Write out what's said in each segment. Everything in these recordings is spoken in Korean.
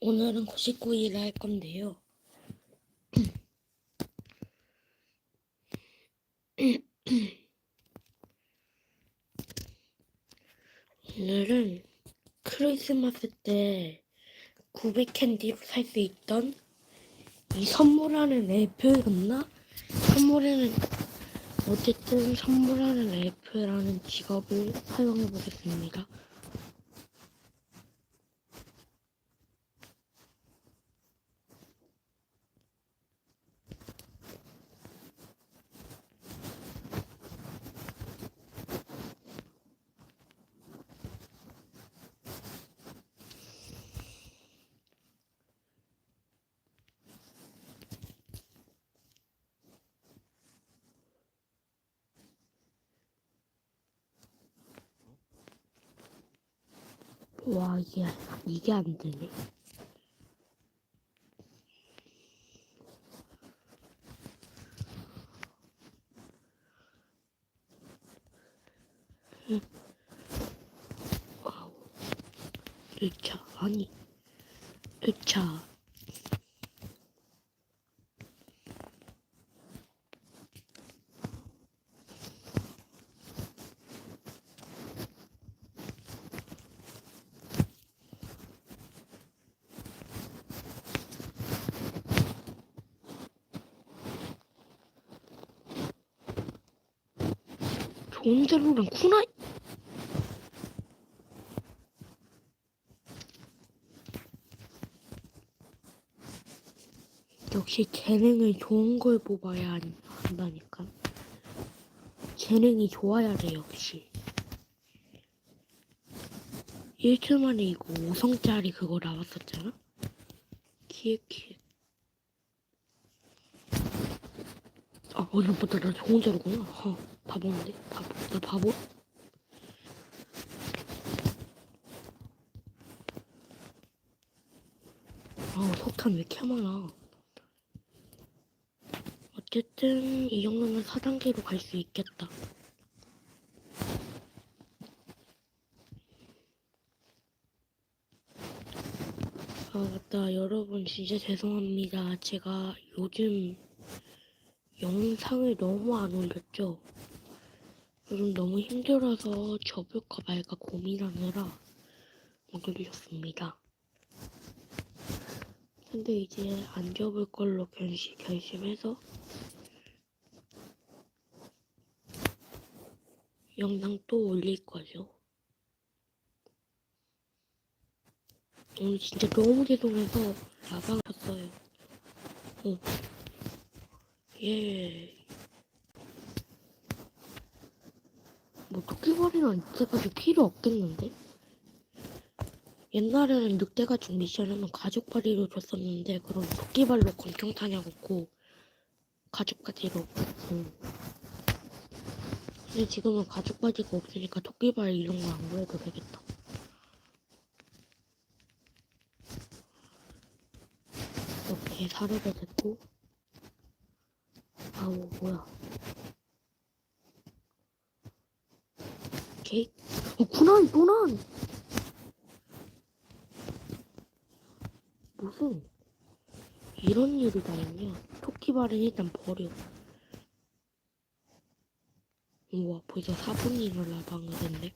오늘은 99일 할 건데요. 오늘은 크리스마스 때 900캔디로 살 수 있던 이 선물하는 앱이었나? 선물하는 어쨌든 선물하는 앱이라는 직업을 사용해 보겠습니다. 와 이게 이게 안 되네. 응. 와우. 1차 아니 1차 좋은 대로는 쿠나 역시 재능을 좋은 걸 뽑아야 한- 한다니까. 재능이 좋아야 돼, 역시. 1초 만에 이거 5성짜리 그거 나왔었잖아? 기획, 기획. 아, 어제 보다 나 좋은 자루구나. 어, 바보인데? 바보, 나 바보? 아, 석탄 왜 이렇게 많아? 어쨌든 이 정도면 4단계로 갈 수 있겠다. 아 맞다 여러분 진짜 죄송합니다. 제가 요즘 영상을 너무 안 올렸죠. 요즘 너무 힘들어서 접을까 말까 고민하느라 못 올렸습니다. 근데 이제 안 접을 걸로 결심, 결심해서 영상 또 올릴 거죠. 오늘 진짜 너무 죄송해서 라방 쳤어요. 어. 예. 뭐 토끼발이는 이때까지 필요 없겠는데? 옛날에는 늑대가죽 미션하면 가죽바리로 줬었는데 그럼 토끼발로 권총 타냐 고 가죽바지로 응. 근데 지금은 가죽바지가 없으니까 토끼발 이런 거 안 구해도 되겠다 이렇게 사료가 됐고 아우 뭐야 케이크 어 군한 군한 무슨 이런 일이 다 있냐? 토끼발은 일단 버려. 우와 벌써 4분이나 라방을 했네.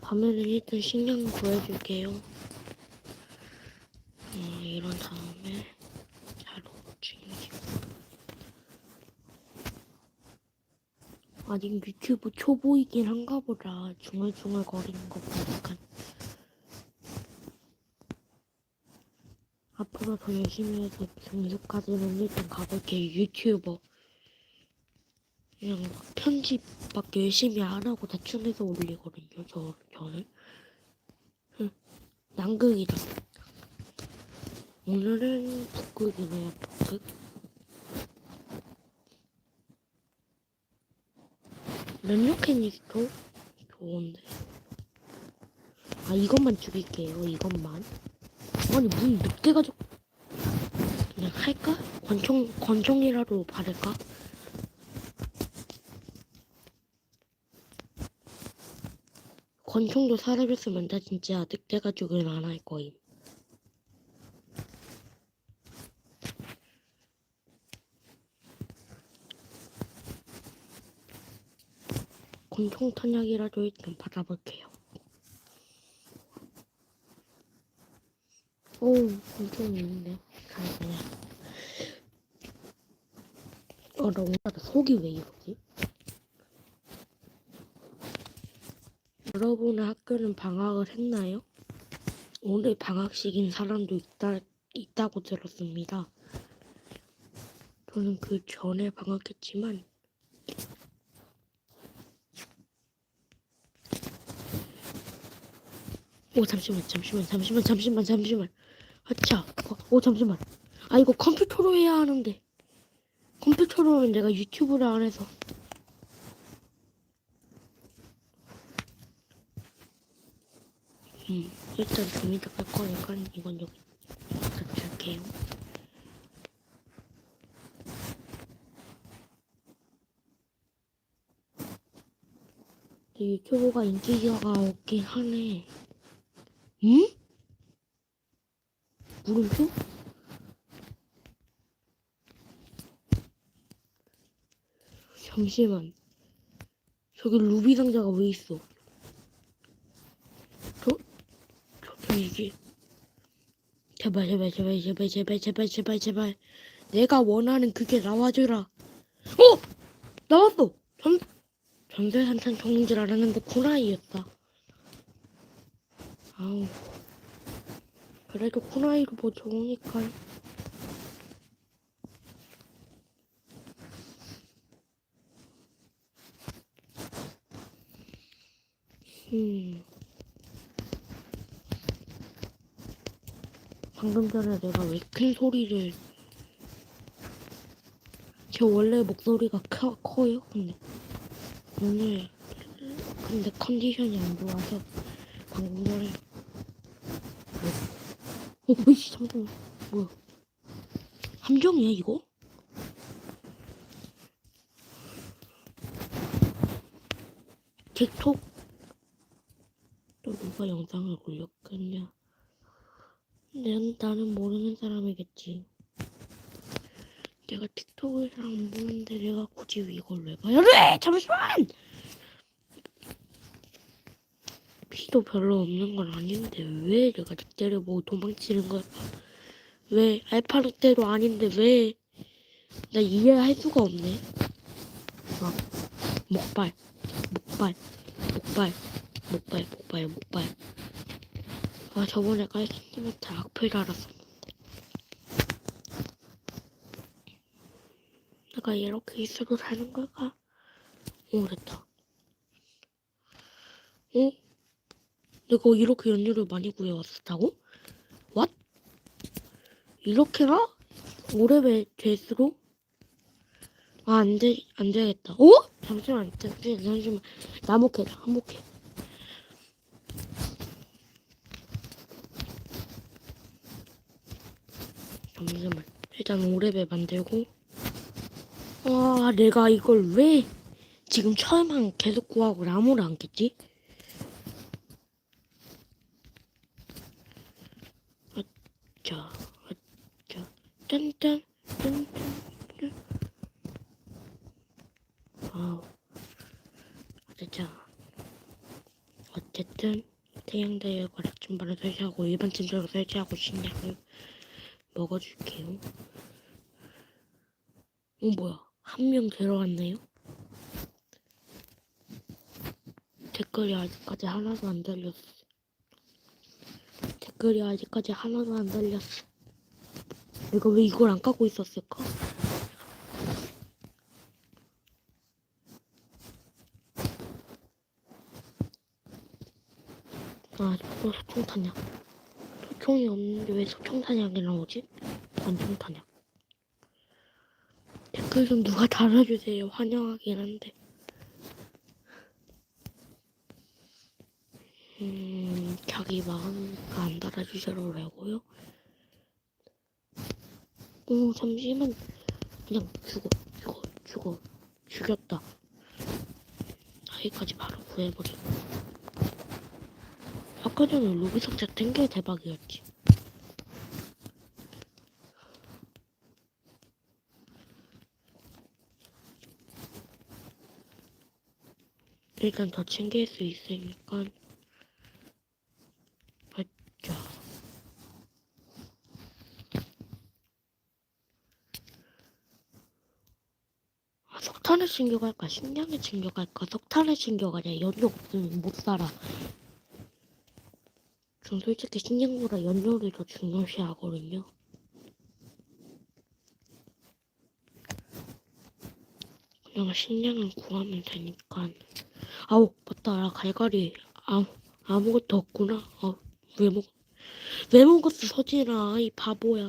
밤에는 일단 식량 구해줄게요 어, 이런 다음에 자로 챙기고 아직 유튜브 초보이긴 한가 보다. 중얼중얼 거리는 거 보니까. 앞으로 더 열심히 해서 등수까지는 일단 가볼게요 유튜버. 그냥 막 편집 막 열심히 안 하고 대충 해서 올리거든요 저, 저는. 응. 남극이다. 오늘은 북극이네요 북극 면역캐니스토 좋은데 아 이것만 죽일게요 이것만 아니 무슨 늑대 가족 그냥 할까? 권총 권총이라도 바를까? 권총도 사라졌으면 나 진짜 늑대가족은 안할 거임. 권총 탄약이라도 일단 받아볼게요. 오, 권총이 있네. 잠시만요. 어, 나 오늘 속이 왜 이러지? 여러분의 학교는 방학을 했나요? 오늘 방학식인 사람도 있다, 있다고 들었습니다. 저는 그 전에 방학했지만, 오, 잠시만, 잠시만, 잠시만, 잠시만, 잠시만. 아차, 어, 오, 잠시만. 아, 이거 컴퓨터로 해야 하는데. 컴퓨터로는 내가 유튜브를 안 해서. 음, 일단 좀 이따 갈 거니까 이건 여기 갖다 줄게요. 이 유튜브가 인기가 없긴 하네. 응? 물음표? 잠시만. 저기 루비 상자가 왜 있어? 저, 저, 이게. 제발, 제발, 제발, 제발, 제발, 제발, 제발, 제발. 내가 원하는 그게 나와줘라. 어! 나왔어! 전, 전세 한탄 총인 줄 알았는데 쿠나이였다. 아우. 그래도 쿠나이가 뭐 좋으니까. 음. 방금 전에 내가 왜 큰 소리를 제 원래 목소리가 커, 커요 근데 오늘 근데 컨디션이 안 좋아서 방금 전에 뭐, 어 뭐지 잠깐만 뭐야 함정이야 이거? 틱톡 또 누가 영상을 올렸겠냐 난, 나는 모르는 사람이겠지 내가 틱톡을 잘안 보는데 내가 굳이 이걸 왜 봐야 돼? 잠시만! 피도 별로 없는 건 아닌데 왜 내가 늑대를 보고 도망치는 거야? 왜 알파 늑대도 아닌데 왜? 나 이해할 수가 없네. 막 목발, 목발, 목발, 목발, 목발, 목발. 아 저번에 깔끔한테 악플 달았었는데. 내가 이렇게 있어도 되는 걸까? 오 됐다. 어? 내가 이렇게 연료를 많이 구해왔었다고? 왓? 이렇게나? 오래배 될수록? 아, 안 돼, 안 되겠다. 어? 잠시만, 잠시만, 잠시만. 나목해, 나목해. 잠시만. 일단 오래배 만들고. 아, 내가 이걸 왜 지금 처음만 계속 구하고 나무를 안 깼지? 자, 자, 짠짠, 짠짠, 짠. 아우, 자, 어쨌든 태양대에 과락 증발을 설치하고 일반 침대를 설치하고 식량을 먹어줄게요. 어 뭐야? 한 명 들어왔네요. 댓글이 아직까지 하나도 안 달렸어. 댓글이 아직까지 하나도 안 달렸어. 내가 왜 이걸 안 까고 있었을까? 아, 또 소총 탄약. 소총이 없는데 왜 소총 탄약이 나오지? 권총 탄약. 댓글 좀 누가 달아주세요. 환영하긴 한데. 음, 자기 마음가 안 달아주시라고요? 오, 잠시만. 그냥 죽어, 죽어, 죽어. 죽였다. 아이까지 바로 구해버리고. 아까 전에 루비 상자 땡겨 대박이었지. 일단 더 챙길 수 있으니까 맞죠. 아, 석탄을 챙겨갈까? 식량을 챙겨갈까? 석탄을 챙겨가냐? 연료 없으면 못 살아. 전 솔직히 식량보다 연료를 더 중요시 하거든요. 그냥 식량을 구하면 되니까. 아우, 맞다. 나 갈갈이 아무, 아무것도 없구나. 아, 왜 먹, 왜 먹었어, 서진아. 이 바보야.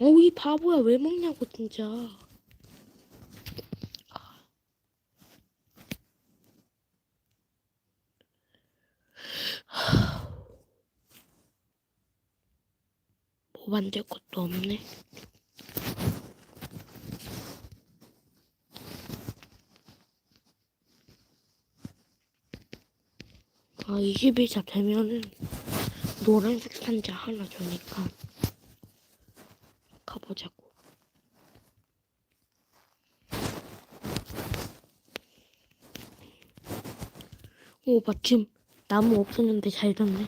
어우, 이 바보야. 왜 먹냐고, 진짜. 뭐 만들 것도 없네. 아, 20일차 되면은 노란색 상자 하나 주니까 가보자고. 오, 마침 나무 없었는데 잘 됐네.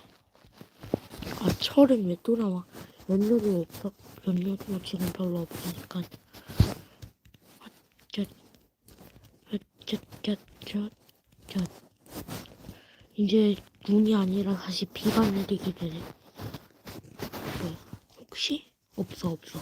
아, 철은 왜 또 나와? 연료도 없어. 연료도 지금 별로 없으니까. 이제 눈이 아니라 다시 비가 내리게 되네. 뭐야? 혹시? 없어, 없어.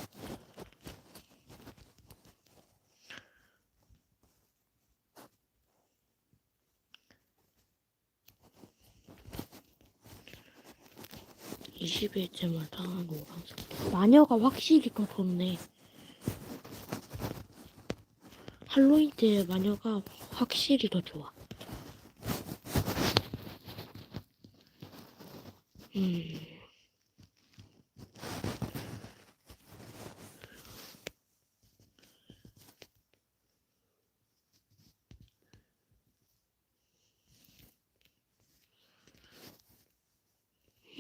(20일째마다) 노란색. 마녀가 확실히 더 좋네. 할로윈 때 마녀가 확실히 더 좋아. 음.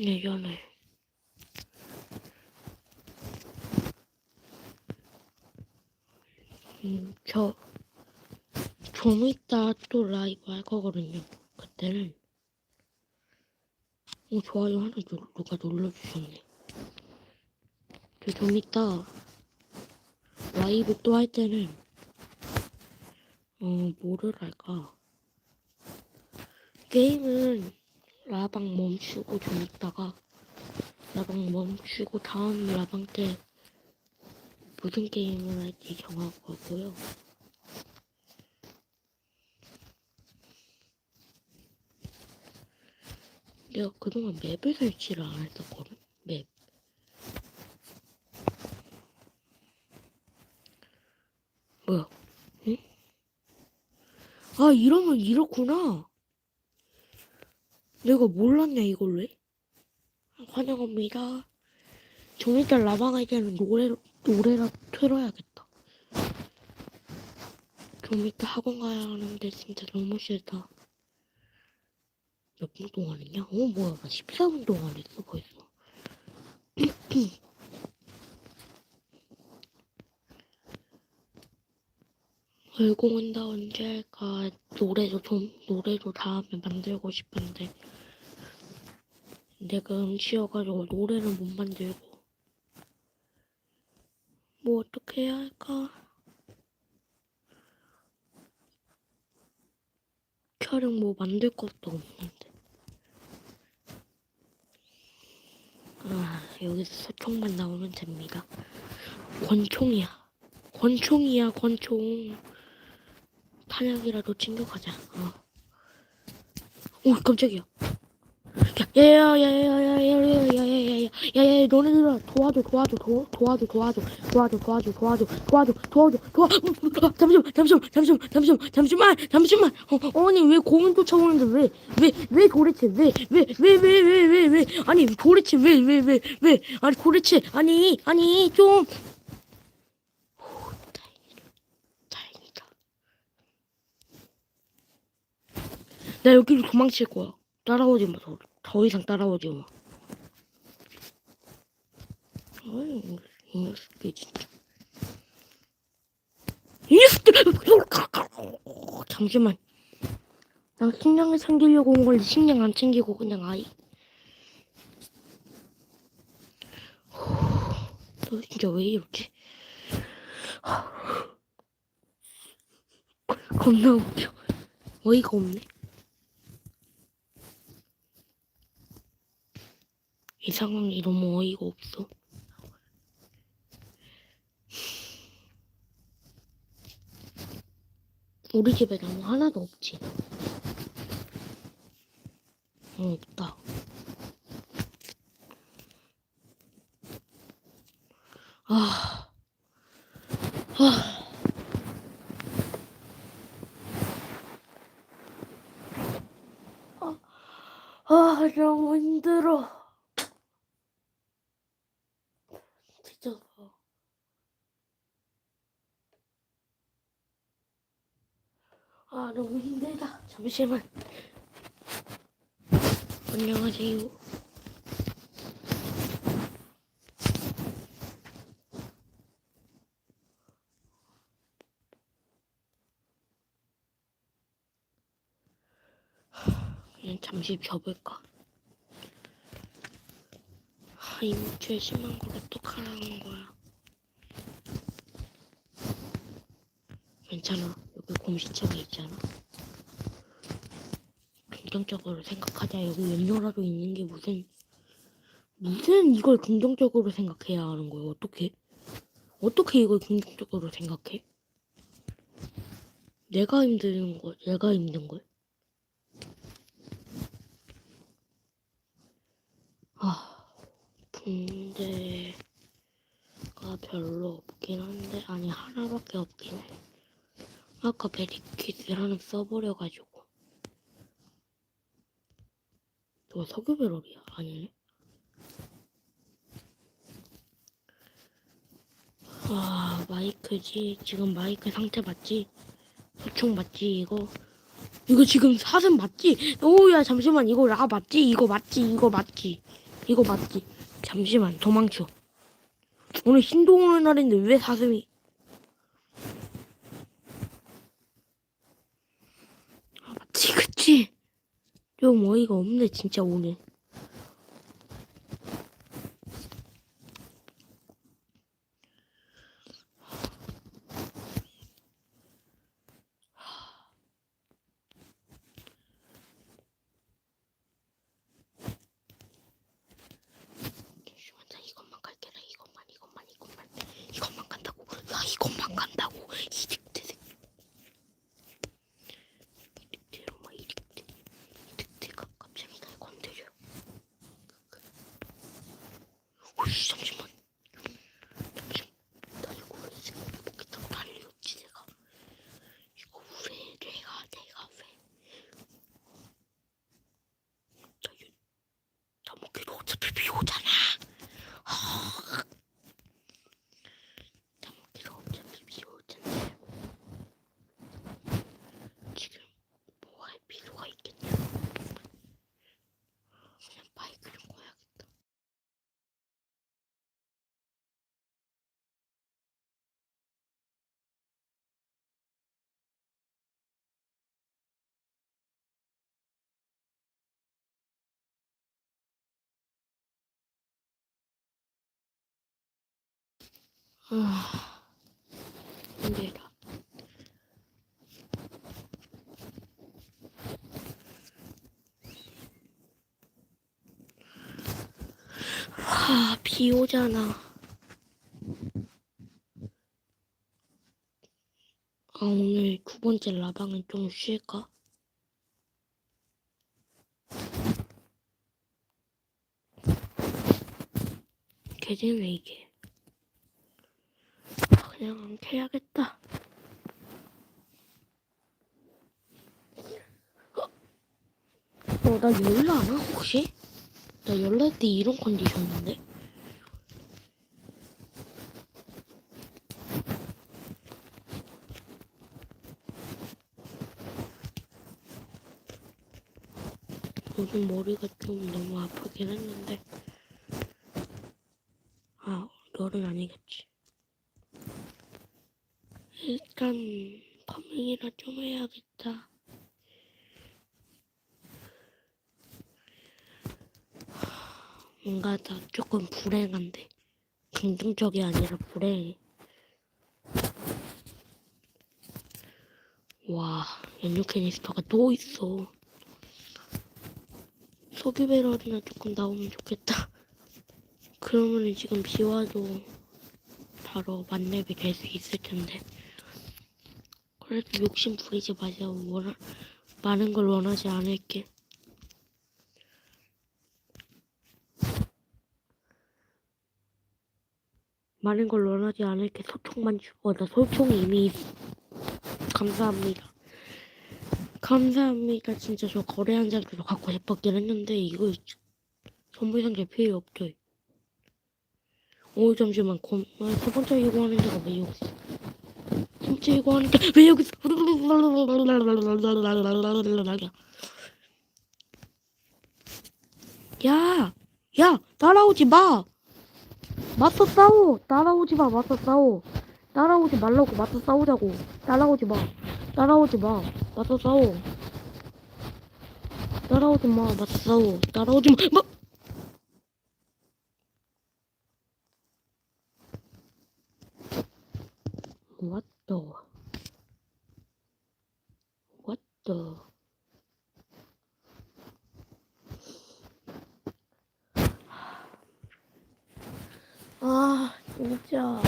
예전에 음, 저 좀 이따 또 라이브 할 거거든요. 그때는 어, 좋아요 하나 누, 누가 눌러주셨네. 저좀 이따 라이브 또 할 때는 어 뭐를 할까? 게임은 라방 멈추고 좀 있다가 라방 멈추고 다음 라방 때 무슨 게임을 할지 정하고 하고요. 내가 그동안 맵을 설치를 안 했었거든. 맵. 뭐야? 응? 아 이러면 이렇구나. 내가 몰랐냐 이걸 왜? 환영합니다. 좀 이따 라방할 때는 노래 노래라 틀어야겠다. 좀 이따 학원 가야 하는데 진짜 너무 싫다. 몇 분 동안 했냐? 어 뭐야 나 14분 동안 했어 벌써. 열공한다 언제 할까? 노래도 좀 노래도 다음에 만들고 싶은데 내가 음치여가지고 노래를 못 만들고 뭐 어떻게 해야 할까? 촬영 뭐 만들 것도 없는데 아 여기서 소총만 나오면 됩니다. 권총이야. 권총이야 권총. 탄약이라도 챙겨가자. 어. 오 깜짝이야 야야야야야야야야야야야야야야 너네 들아 도와줘 도와줘 도, 도와줘 도와줘 도와줘 도와줘 도와줘 도와줘 도와줘 도와 잠시만 잠시만 잠시만 잠시만 잠시만 잠시만 어, 아니 왜 공은 쫓아오는데 왜 왜 왜 도대체 왜 왜 왜 왜 왜 왜 왜 아니 도대체 왜 왜 왜 왜 아니 도대체 아니 아니 좀 나 여기로 도망칠 거야. 따라오지 마. 더, 더 이상 따라오지 마. 이 녀석들 진짜. 이 녀석들! 잠시만. 난 식량을 챙기려고 온 건데 식량 안 챙기고 그냥 아이. 너 진짜 왜 이러지? 겁나 웃겨. 어이가 없네. 이 상황이 너무 어이가 없어. 우리 집에 나무 하나도 없지. 어, 없다. 아, 아. 아, 너무 힘들어. 진짜. 아, 너무 힘들다. 잠시만. 안녕하세요. 그냥 잠시 접을까? 아, 이모추에 심한 걸 어떡하라는 거야. 괜찮아. 여기 곰시체가 있잖아. 긍정적으로 생각하자. 여기 연료라도 있는 게 무슨, 무슨 이걸 긍정적으로 생각해야 하는 거야. 어떻게? 어떻게 이걸 긍정적으로 생각해? 내가 힘든 거, 내가 힘든 걸? 아, 붕대가 별로 없긴 한데, 아니, 하나밖에 없긴 해. 아까 베리킷을 하나 써버려가지고. 너 석유 배럴이야? 아니네. 아, 마이크지. 지금 마이크 상태 맞지? 소총 맞지, 이거? 이거 지금 사슴 맞지? 오야, 잠시만. 이거 라 맞지? 이거 맞지? 이거 맞지? 이거 맞지? 잠시만, 도망쳐. 오늘 신도 오는 날인데 왜 사슴이? 아, 맞지, 그치? 좀 어이가 없네, 진짜 오늘. 잠시만, 나 이것만 갈게, 나 이것만, 이것만, 이것만. 이것만 간다고. 야, 이것만 간다고. 이득대 새끼. 이득대로만 이득대. 이득대가 갑자기 날 건드려. 오씨, 잠시만. 잠시만. 나 이거 왜 지금 먹겠다고 난리였지, 내가. 이거 왜 내가, 내가 왜. 나, 이- 나 먹기도 어차피 비 오잖아. 나 먹기도 어차피 비 오잖아. 지금 뭐 할 필요가 있겠냐? 그냥 바이크를 꺼야겠다. 아, 힘들다. 아, 비 오잖아. 아, 오늘 두 번째 라방은 좀 쉴까? 개재네, 이게. 아, 그냥 안 캐야겠다. 어, 나 열나 안 하, 혹시? 나 열날 때 이런 컨디션인데? 요즘 머리가 좀 너무 아프긴 했는데. 아, 너는 아니겠지. 일단, 파밍이나 좀 해야겠다. 뭔가 다 조금 불행한데. 긍정적이 아니라 불행해. 와, 연료 캐니스터가 또 있어. 석유 배럴이나 조금 나오면 좋겠다. 그러면은 지금 비 와도 바로 만렙이 될 수 있을 텐데. 그래도 욕심 부리지 마세요. 원하, 많은 걸 원하지 않을게. 많은 걸 원하지 않을게. 소총만 주, 어, 나 소총이 이미. 감사합니다. 감사합니다. 진짜 저 거래 한 장도 갖고 싶었긴 했는데 이거 선물 상자 필요 없죠. 오 잠시만 곰, 아, 세 번째 이거 하는 데가 왜 있어? 하는 게왜 여기? 야, 야, 따라오지 마. 맞서 싸워. 따라오지 마. 맞서 싸워. 따라오지 말라고. 맞서 싸우자고. 따라오지 마. 따라오지 마. 맞서 싸워. 따라오지 마. 맞서 싸워. 따라오지 마. 뭐? What the? What the? 아, 진짜.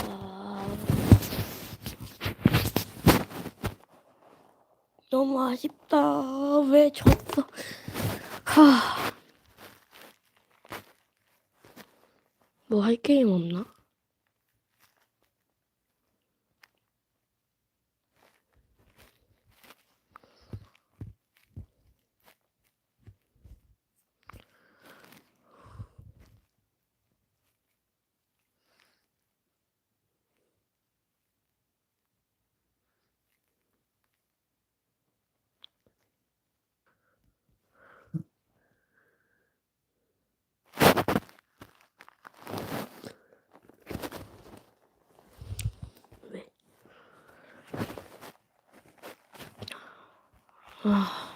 너무 아쉽다. 왜 졌어? 하. 뭐 할 게임 없나? 왜? 아.